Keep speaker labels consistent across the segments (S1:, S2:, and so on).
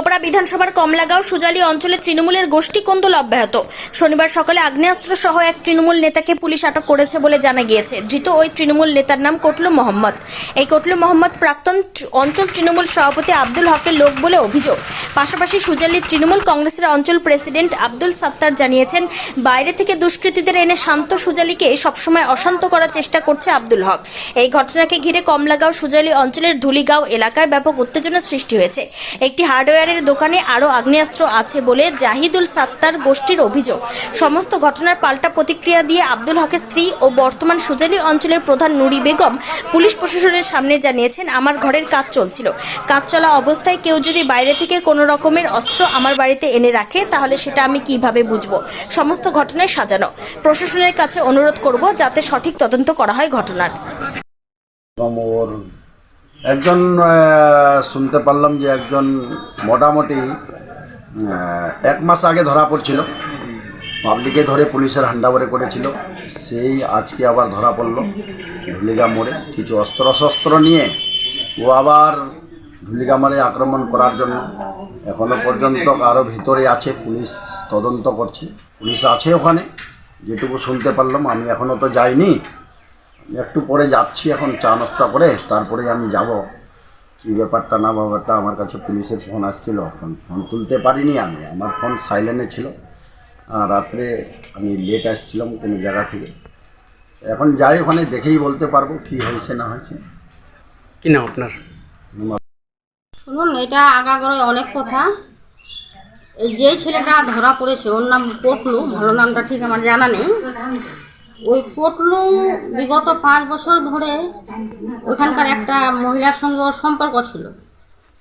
S1: চোপড়া বিধানসভার কমলাগাঁও সুজালি অঞ্চলে তৃণমূলের গোষ্ঠী কোন্দল অব্যাহত। শনিবার সকালে আগ্নেয়াস্ত্র সহ এক তৃণমূল নেতাকে পুলিশ আটক করেছে বলে জানা গিয়েছে। ধৃত ওই তৃণমূল নেতার নাম কটলু মোহাম্মদ। এই কটলু মোহাম্মদ প্রাক্তন অঞ্চল তৃণমূল সভাপতি আব্দুল হকের লোক বলে অভিযোগ। পাশাপাশি সুজালির তৃণমূল কংগ্রেসের অঞ্চল প্রেসিডেন্ট আব্দুল সাত্তার জানিয়েছেন, বাইরে থেকে দুষ্কৃতীদের এনে শান্ত সুজালিকে সবসময় অশান্ত করার চেষ্টা করছে আব্দুল হক। এই ঘটনাকে ঘিরে কমলাগাঁও সুজালি অঞ্চলের ধুলিগাঁও এলাকায় ব্যাপক উত্তেজনা সৃষ্টি হয়েছে। একটি হার্ডওয়্যারের দোকানে আরও আগ্নেয়াস্ত্র আছে বলে জাহিদুল সাত্তার গোষ্ঠীর অভিযোগ। সমস্ত ঘটনার পাল্টা প্রতিক্রিয়া দিয়ে আব্দুল হকের স্ত্রী ও বর্তমান সুজালি অঞ্চলের প্রধান নুরি বেগম পুলিশ প্রশাসনের সামনে জানিয়েছেন, আমার ঘরের কাজ চলছিল। কাজ চলা অবস্থায় কেউ যদি বাইরে থেকে কোনো রকমের অস্ত্র আমার বাড়িতে এনে রাখে, তাহলে সেটা আমি কীভাবে বুঝব? সমস্ত ঘটনায় সাজানো। প্রশাসনের কাছে অনুরোধ করব, যাতে সঠিক তদন্ত করা হয় ঘটনার।
S2: একজন শুনতে পারলাম যে একজন মোটামুটি এক মাস আগে ধরা পড়ছিল। পাবলিকে ধরে পুলিশের হান্ডাবারে করেছিল। সেই আজকে আবার ধরা পড়ল ধুলিগা মোড়ে। কিছু অস্ত্র শস্ত্র নিয়ে ও আবার ধুলিগা মোড়ে আক্রমণ করার জন্য। এখনও পর্যন্ত আরও ভিতরে আছে, পুলিশ তদন্ত করছে। পুলিশ আছে ওখানে, যেটুকু শুনতে পারলাম। আমি এখনও তো যাইনি। একটু পরে যাচ্ছি এখন চা নাস্তা করে তারপরে আমি যাব। কী ব্যাপারটা না ব্যাপারটা আমার কাছে পুলিশের ফোন আসছিল ফোন ফোন তুলতে পারিনি আমি আমার ফোন সাইলেন্টে ছিল। আর রাত্রে আমি লেট আসছিলাম কোনো জায়গা থেকে। এখন যাই ওখানে দেখেই বলতে পারব কী হয়েছে না হয়েছে।
S3: কি নাম আপনার?
S4: শুনুন এটা আগাগোড়ে অনেক কথা। এই যে ছেলেটা ধরা পড়েছে ওর নাম পটলু ভালো নামটা ঠিক আমার জানা নেই। ওই পটলু বিগত পাঁচ বছর ধরে ওখানকার একটা মহিলার সঙ্গে ওর সম্পর্ক ছিল।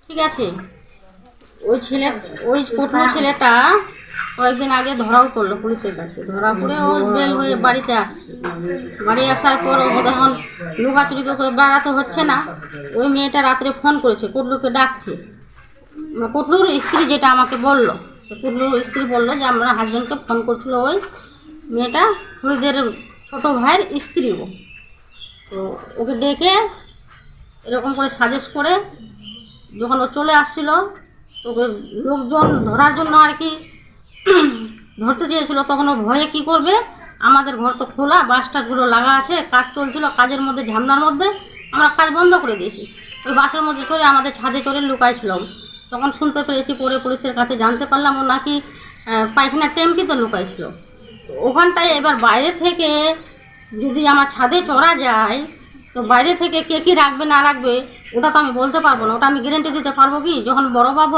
S4: ঠিক আছে? ওই ছেলে, ওই পটলু ছেলেটা কয়েকদিন আগে ধরাও পড়ল পুলিশের কাছে। ধরা পড়ে ও বেল হয়ে বাড়িতে আসছে। বাড়ি আসার পর ও এখন লুকাচুরি করে বেড়াতে হচ্ছে না। ওই মেয়েটা রাত্রে ফোন করেছে, কুটলুকে ডাকছে। কুটলুর স্ত্রী যেটা আমাকে বলল কুটলুর স্ত্রী বলল যে আমরা হাজবেন্ডকে ফোন করছিল ওই মেয়েটা হরিদের ছোট ভাইয়ের স্ত্রী ও। তো ওকে ডেকে এরকম করে সাজেস্ট করে যখন ও চলে আসছিল, তো ওকে লোকজন ধরার জন্য আর কি ধরতে চেয়েছিল। তখন ও ভয়ে কি করবে? আমাদের ঘর তো খোলা বাসটাগুলো লাগা আছে, কাজ চলছিল, কাজের মধ্যে ঝামনার মধ্যে আমরা কাজ বন্ধ করে দিয়েছি। ওই বাসের মধ্যে চড়ে আমাদের ছাদে চড়ে লুকাইছিলাম। তখন শুনতে পেরেছি পরে পুলিশের কাছে জানতে পারলাম ও নাকি পায়খানার পায়খানা ট্যাঙ্কিতে লুকাইছিল। ওখানটায় এবার বাইরে থেকে যদি আমার ছাদে চড়া যায়, তো বাইরে থেকে কে কী রাখবে না রাখবে, ওটা তো আমি বলতে পারব না। ওটা আমি গ্যারেন্টি দিতে পারব কি? যখন বড়বাবু